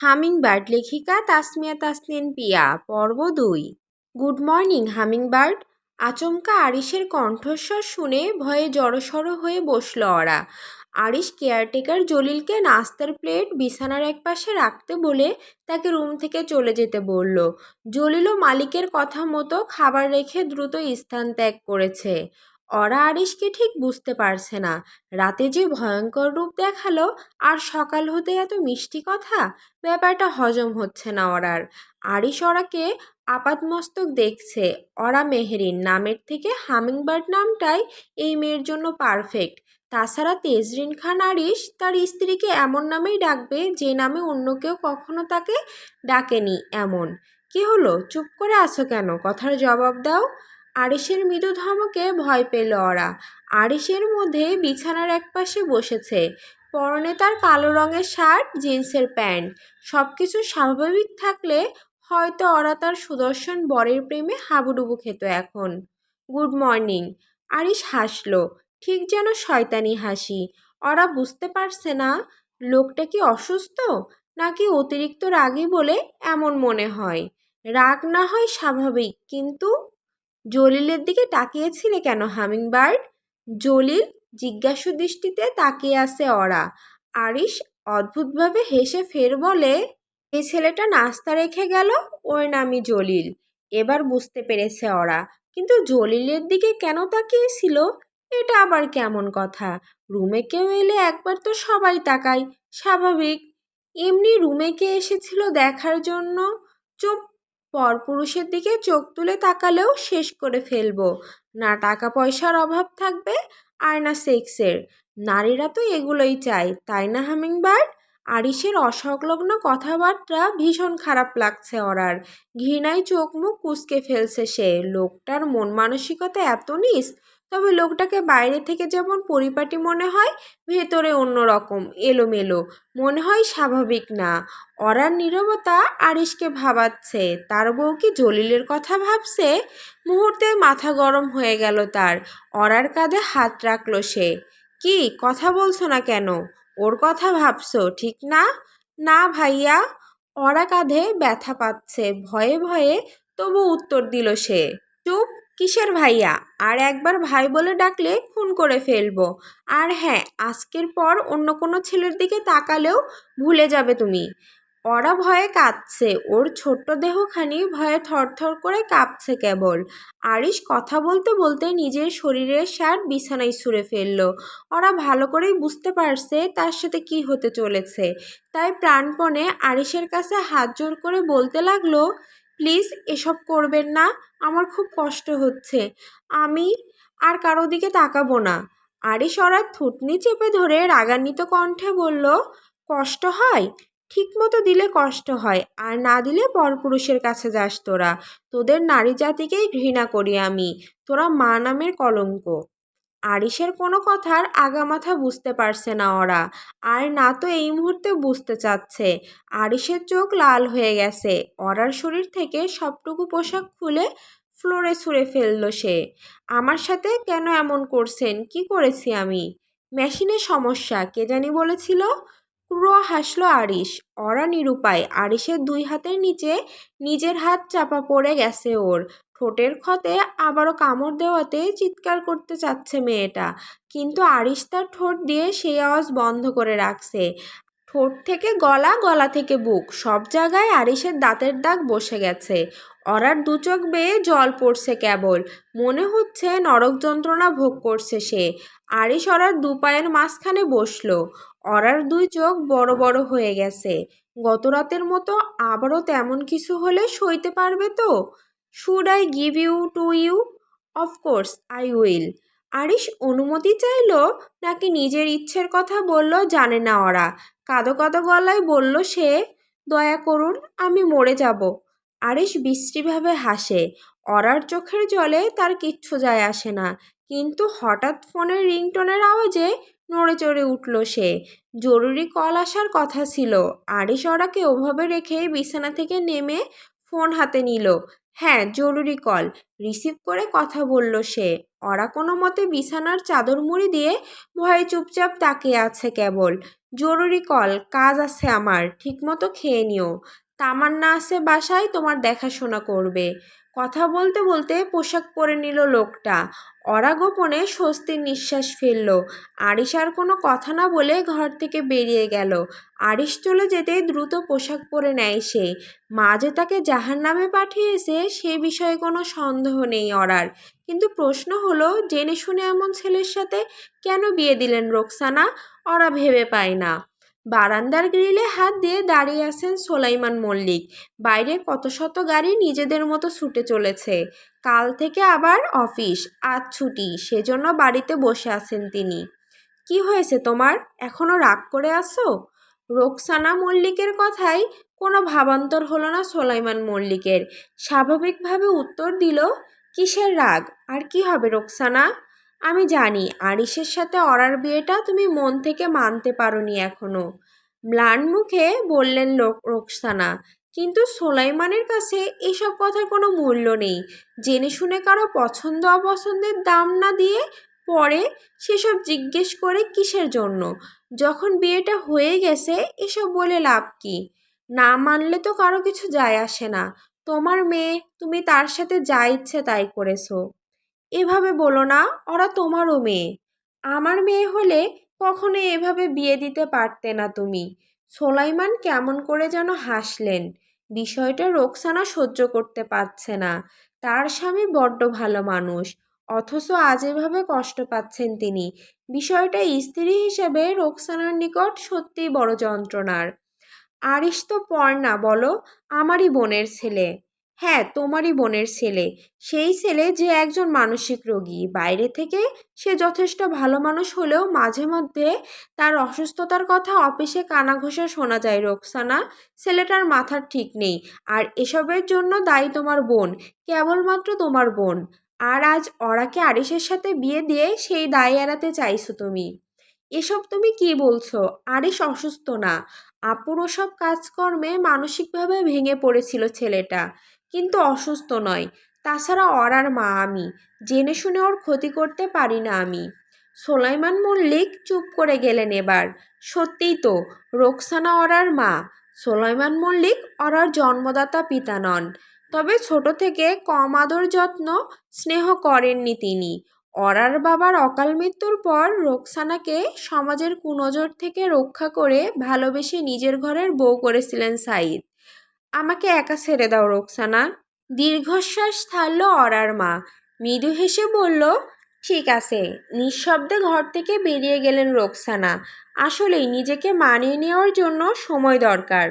Hummingbird লেখিকা তাসমিয়া তাসনিন পিয়া, পর্ব দুই। Good morning, hummingbird. আচমকা আরিসের কণ্ঠস্বর শুনে ভয়ে জড়সড় হয়ে বসল ওরা। আরিস কেয়ারটেকার জলিলকে নাস্তার প্লেট বিছানার একপাশে রাখতে বলে তাকে রুম থেকে চলে যেতে বলল। জলিলও মালিকের কথা মতো খাবার রেখে দ্রুত স্থান ত্যাগ করেছে। অরা আরিশকে ঠিক বুঝতে পারছে না। রাতে যে ভয়ঙ্কর রূপ দেখাল, আর সকাল হতে এত মিষ্টি কথা, ব্যাপারটা হজম হচ্ছে না অরার। আরিশ অরাকে আপাতমস্তক দেখছে। অরা মেহেরিন নামের থেকে হামিংবার্ড নামটাই এই মেয়ের জন্য পারফেক্ট। তাছাড়া তেজরিন খান আরিশ তার স্ত্রীকে এমন নামেই ডাকবে, যে নামে অন্য কেউ কখনো তাকে ডাকেনি এমন। কি হলো? চুপ করে আছো কেন? কথার জবাব দাও। আরিসের মৃদু ধমকে ভয় পেল ওরা। আরিসের মধ্যে বিছানার একপাশে বসেছে। পরনে তার কালো রঙের শার্ট, জিন্সের প্যান্ট। সব কিছু স্বাভাবিক থাকলে হয়তো ওরা তার সুদর্শন বরের প্রেমে হাবুডুবু খেত এখন। Good morning. আরিস হাসলো। ঠিক যেন শয়তানি হাসি। ওরা বুঝতে পারছে না, লোকটা কি অসুস্থ? নাকি অতিরিক্ত রাগী বলে এমন মনে হয়? রাগ না হয় স্বাভাবিক, কিন্তু জলিলের দিকে তাকিয়েছিলে কেন হামিংবার্ড জলিল জিজ্ঞাসু দৃষ্টিতে তাকিয়ে আছে অরা। আরিশ অদ্ভুতভাবে হেসে ফের বলে এই ছেলেটা নাস্তা রেখে গেল? ওর নামই জলিল। এবার বুঝতে পেরেছে ওরা কিন্তু জলিলের দিকে কেন তাকিয়েছিল? এটা আবার কেমন কথা? রুমে কেউ এলে একবার তো সবাই তাকায়, স্বাভাবিক। এমনি রুমে কে এসেছিল দেখার জন্য? চুপ পরপুরুষের দিকে চোখ তুলে তাকালেও শেষ করে ফেলব। না টাকা পয়সার অভাব থাকবে, আর না সেক্সের। নারীরা তো এগুলোই চায়, তাই না, হামিংবার্ড? আরিসের অসংলগ্ন কথাবার্তা ভীষণ খারাপ লাগছে ওরার। ঘৃণায় চোখ মুখ কুচকে ফেলছে সে। লোকটার মন মানসিকতা এত নিস তবে লোকটাকে বাইরে থেকে যেমন পরিপাটি মনে হয়, ভেতরে অন্যরকম, এলোমেলো। মনে হয় স্বাভাবিক না। অরার নীরবতা আরিশকে ভাবাচ্ছে। তার বউ কি জলিলের কথা ভাবছে? মুহূর্তে মাথা গরম হয়ে গেল তার। অরার কাঁধে হাত রাখল সে। কি, কথা বলছো না কেন? ওর কথা ভাবছ, ঠিক না? না ভাইয়া। অরা কাঁধে ব্যথা পাচ্ছে। ভয়ে ভয়ে তবু উত্তর দিল সে। চুপ। কিসের ভাইয়া? আর একবার ভাই বলে ডাকলে খুন করে ফেলব। আর হ্যাঁ আজকের পর অন্য কোনো ছেলের দিকে তাকালেও ভুলে যাবে তুমি। ওরা ভয়ে কাঁদছে। ওর ছোট্ট দেহখানি ভয়ে থরথর করে কাঁপছে কেবল। আরিশ কথা বলতে বলতে নিজের শরীরের শার্ট বিছানায় ছুঁড়ে ফেলল। ওরা ভালো করেই বুঝতে পারছে তার সাথে কি হতে চলেছে। তাই প্রাণপণে আরিশের কাছে হাত জোর করে বলতে লাগল প্লিজ এসব করবেন না, আমার খুব কষ্ট হচ্ছে। আমি আর কারও দিকে তাকাবো না। আরিশ সরার থুতনি চেপে ধরে রাগান্বিত কণ্ঠে বলল, কষ্ট হয়? ঠিক মতো দিলে কষ্ট হয়, আর না দিলে পরপুরুষের কাছে যাস তোরা। তোদের নারী জাতিকেই ঘৃণা করি আমি। তোরা মা নামের কলঙ্ক। আরিসের কোনো কথার আগামাথা বুঝতে পারছে না ওরা। আর না তো এই মুহূর্তে বুঝতে চাচ্ছে। আরিসের চোখ লাল হয়ে গেছে। অরার শরীর থেকে সবটুকু পোশাক খুলে ফ্লোরে ছুঁড়ে ফেলল সে। আমার সাথে কেন এমন করছেন? কি করেছি আমি? মেশিনের সমস্যা, কে জানি বলেছিল? ক্রুয়া হাসলো আরিশ। অরা নিরুপায়। আরিশের দুই হাতের নিচে নিজের হাত চাপা পড়ে গেছে ওর। ঠোঁটের ক্ষতে আবারও কামড় দেওয়াতে চিৎকার করতে চাচ্ছে মেয়েটা। কিন্তু আরিশ তার ঠোঁট দিয়ে সেই আওয়াজ বন্ধ করে রাখছে। ঠোঁট থেকে গলা গলা থেকে বুক, সব জায়গায় আরিশের দাঁতের দাগ বসে গেছে। অরার দু চোখ বেয়ে জল পড়ছে কেবল। মনে হচ্ছে নরক যন্ত্রণা ভোগ করছে সে। আরিশ অরার দু পায়ের মাঝখানে বসল। অরার দুই চোখ বড় বড় হয়ে গেছে। গত রাতের মতো আবারও তেমন কিছু হলে সইতে পারবে তো? Should I give you to you of course I will Arish অনুমতি চাইল নাকি নিজের ইচ্ছের কথা বলল জানে না ওরা। কাদো কাদো গলায় বলল সে, দয়া করুন, আমি মরে যাব। আরিশ বিশ্রীভাবে হাসে। অরার চোখের জলে তার কিচ্ছু যায় আসে না। কিন্তু হঠাৎ ফোনের রিংটোনের আওয়াজে নড়ে চড়ে উঠল সে। জরুরি কল আসার কথা ছিল। আরিশ অরাকে ওভাবে রেখে বিছানা থেকে নেমে ফোন হাতে নিল। হ্যাঁ জরুরি কল। রিসিভ করে কথা বলল সে। ওরা কোনো মতে বিছানার চাদর মুড়ি দিয়ে ভয়ে চুপচাপ তাকিয়ে আছে কেবল। জরুরি কল, কাজ আছে আমার, ঠিকমতো খেয়ে নিও। তামান্না আছে বাসায়, তোমার দেখাশোনা করবে। কথা বলতে বলতে পোশাক পরে নিল লোকটা। ওরা গোপনে স্বস্তির নিঃশ্বাস ফেলল। আরিশ আর কোনো কথা না বলে ঘর থেকে বেরিয়ে গেল। আরিশ চলে যেতে দ্রুত পোশাক পরে নেয় সে। মা যে তাকে জাহান নামে পাঠিয়েছে, সে বিষয়ে কোনো সন্দেহ নেই অরার কিন্তু প্রশ্ন হলো, জেনে শুনে এমন ছেলের সাথে কেন বিয়ে দিলেন রোকসানা? ওরা ভেবে পায় না। বারান্দার গ্রিলে হাত দিয়ে দাঁড়িয়ে আছেন সোলাইমান মল্লিক। বাইরে কত শত গাড়ি নিজেদের মতো ছুটে চলেছে। কাল থেকে আবার অফিস, আজ ছুটি, সেজন্য বাড়িতে বসে আছেন তিনি। কি হয়েছে তোমার? এখনও রাগ করে আছো? রোকসানা মল্লিকের কথাই কোনো ভাবান্তর হলো না সোলাইমান মল্লিকের। স্বাভাবিকভাবে উত্তর দিল, কিসের রাগ? আর কি হবে রোকসানা? আমি জানি আরিসের সাথে অরার বিয়েটা তুমি মন থেকে মানতে পারোনি এখনও। ম্লান মুখে বললেন লোক রোকসানা, কিন্তু সোলাইমানের কাছে এসব কথার কোনো মূল্য নেই। জেনে শুনে কারও পছন্দ অপছন্দের দাম না দিয়ে পরে সেসব জিজ্ঞেস করে কিসের জন্য? যখন বিয়েটা হয়ে গেছে, এসব বলে লাভ কি? না মানলে তো কারও কিছু যায় আসে না। তোমার মেয়ে, তুমি তার সাথে যা ইচ্ছে তাই করেছ। এভাবে বলো না, ওরা তোমারও মেয়ে। আমার মেয়ে হলে কখনো এভাবে বিয়ে দিতে পারতে না তুমি। সোলাইমান কেমন করে যেন হাসলেন। বিষয়টা রোকসানা সহ্য করতে পারছে না। তার স্বামী বড্ড ভালো মানুষ, অথচ আজ এভাবে কষ্ট পাচ্ছেন তিনি। বিষয়টা স্ত্রী হিসেবে রোকসানার নিকট সত্যিই বড় যন্ত্রণার। আরিস তো পর না, বলো, আমারই বোনের ছেলে। হ্যাঁ তোমারই বোনের ছেলে। সেই ছেলে যে একজন মানসিক রোগী। বাইরে থেকে সে যথেষ্ট ভালো মানুষ হলেও মাঝে মধ্যে তার অসুস্থতার কথা অফিসে কানাঘোষা শোনা যায়, রোকসানা। ছেলেটার মাথার ঠিক নেই। আর এসবের জন্য দায়ী তোমার বোন। কেবলমাত্র তোমার বোন। আর আজ অরাকে আরিসের সাথে বিয়ে দিয়ে সেই দায় এড়াতে চাইছো তুমি। এসব তুমি কি বলছো? আরিস অসুস্থ না। আপুর ওসব কাজকর্মে মানসিকভাবে ভেঙে পড়েছিল ছেলেটা। কিন্তু অসুস্থ নয়। তাছাড়া অরার মা আমি। জেনে শুনে ওর ক্ষতি করতে পারি না আমি। সোলাইমান মল্লিক চুপ করে গেলেন এবার। সত্যিই তো, রোকসানা অরার মা। সোলাইমান মল্লিক অরার জন্মদাতা পিতা নন। তবে ছোট থেকে কম আদর যত্ন, স্নেহ করেননি তিনি। অরার বাবার অকাল মৃত্যুর পর রোকসানাকে সমাজের কুনজর থেকে রক্ষা করে ভালোবেসে নিজের ঘরের বউ করেছিলেন সাইদ আমাকে একা ছেড়ে দাও, রোকসানা। দীর্ঘশ্বাস থাড়ল অরার মা। মৃদু হেসে বলল, ঠিক আছে। নিঃশব্দে ঘর থেকে বেরিয়ে গেলেন রোকসানা। আসলেই নিজেকে মানিয়ে নেওয়ার জন্য সময় দরকার।